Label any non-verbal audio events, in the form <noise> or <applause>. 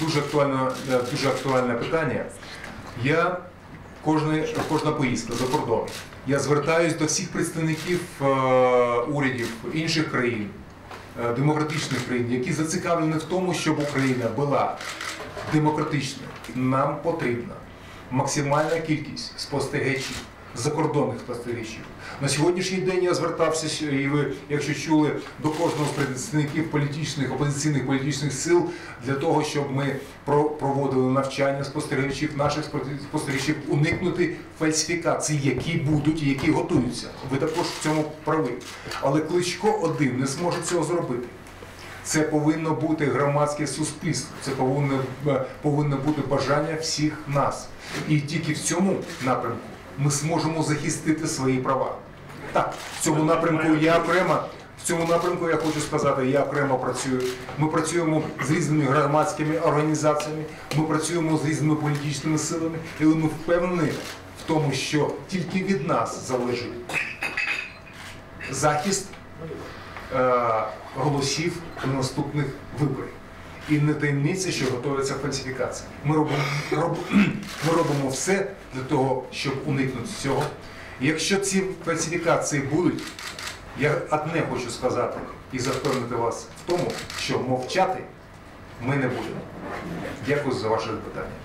Дуже актуальне, дуже актуальне питання. Я кожна, кожна поїздка за кордон. Я звертаюсь до всіх представників е, урядів інших країн, е, демократичних країн, які зацікавлені в тому, щоб Україна була демократичною. Нам потрібна максимальна кількість спостерігачів, закордонних спостерігачів. На сьогоднішній день я звертався, і ви, якщо чули, до кожного з представників політичних, опозиційних політичних сил для того, щоб ми проводили навчання спостерігачів, наших спостерігачів- уникнути фальсифікацій, які будуть і які готуються. Ви також в цьому праві. Але Кличко один не зможе цього зробити. Це повинно бути громадське суспільство, це повинно, е, повинно бути бажання всіх нас. І тільки в цьому напрямку ми зможемо захистити свої права. Так, в цьому напрямку я окремо. В цьому напрямку я хочу сказати, я окремо працюю. Ми працюємо з різними громадськими організаціями, ми працюємо з різними політичними силами, і ми впевнені в тому, що тільки від нас залежить захист е, голосів на наступних виборів. І не таємниця, що готується фальсифікація. Ми робимо, роб, <clears throat> ми робимо все для того, щоб уникнути цього. Якщо ці фальсифікації будуть, я одне хочу сказати і запевнити вас в тому, що мовчати ми не будемо. Дякую за ваше запитання.